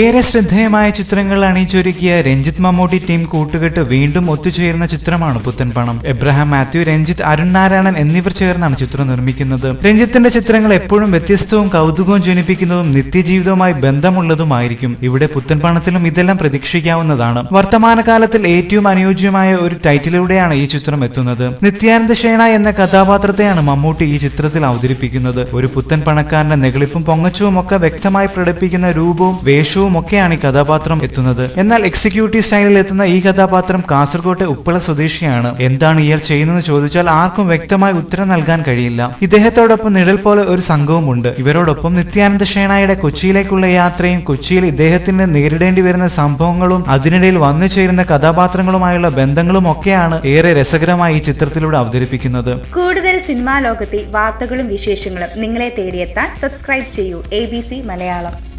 ഏറെ ശ്രദ്ധേയമായ ചിത്രങ്ങൾ അണിയിച്ചൊരുക്കിയ രഞ്ജിത്ത് മമ്മൂട്ടി ടീം കൂട്ടുകെട്ട് വീണ്ടും ഒത്തുചേരുന്ന ചിത്രമാണ് പുത്തൻ പണം. എബ്രഹാം മാത്യു രഞ്ജിത്ത് അരുൺ നാരായണൻ എന്നിവർ ചേർന്നാണ് ചിത്രം നിർമ്മിക്കുന്നത്. രഞ്ജിത്തിന്റെ ചിത്രങ്ങൾ എപ്പോഴും വ്യത്യസ്തവും കൗതുകവും ജനിപ്പിക്കുന്നതും നിത്യജീവിതവുമായി ബന്ധമുള്ളതുമായിരിക്കും. ഇവിടെ പുത്തൻ പണത്തിലും ഇതെല്ലാം പ്രതീക്ഷിക്കാവുന്നതാണ്. വർത്തമാനകാലത്തിൽ ഏറ്റവും അനുയോജ്യമായ ഒരു ടൈറ്റിലൂടെയാണ് ഈ ചിത്രം എത്തുന്നത്. നിത്യാനന്ദ ഷേണ എന്ന കഥാപാത്രത്തെയാണ് മമ്മൂട്ടി ഈ ചിത്രത്തിൽ അവതരിപ്പിക്കുന്നത്. ഒരു പുത്തൻ പണക്കാരന്റെ നെകളിപ്പും പൊങ്ങച്ചവും ഒക്കെ വ്യക്തമായി പ്രകടിപ്പിക്കുന്ന രൂപവും വേഷവും ഒക്കെയാണ് ഈ കഥാപാത്രം എത്തുന്നത്. എന്നാൽ എക്സിക്യൂട്ടീവ് സ്റ്റൈലിൽ എത്തുന്ന ഈ കഥാപാത്രം കാസർകോട്ടെ ഉപ്പള സ്വദേശിയാണ്. എന്താണ് ഇയാൾ ചെയ്യുന്നതെന്ന് ചോദിച്ചാൽ ആർക്കും വ്യക്തമായ ഉത്തരം നൽകാൻ കഴിയില്ല. ഇദ്ദേഹത്തോടൊപ്പം നിഴൽ പോലെ ഒരു സംഘവുമുണ്ട്. ഇവരോടൊപ്പം നിത്യാനന്ദ ഷേണായുടെ കൊച്ചിയിലേക്കുള്ള യാത്രയും കൊച്ചിയിൽ ഇദ്ദേഹത്തിന് നേരിടേണ്ടി വരുന്ന സംഭവങ്ങളും അതിനിടയിൽ വന്നു ചേരുന്ന കഥാപാത്രങ്ങളുമായുള്ള ബന്ധങ്ങളും ഒക്കെയാണ് ഏറെ രസകരമായി ഈ ചിത്രത്തിലൂടെ അവതരിപ്പിക്കുന്നത്. കൂടുതൽ സിനിമാ ലോകത്തെ വാർത്തകളും വിശേഷങ്ങളും നിങ്ങളെ തേടിയെത്താൻ സബ്സ്ക്രൈബ് ചെയ്യൂ. എ മലയാളം.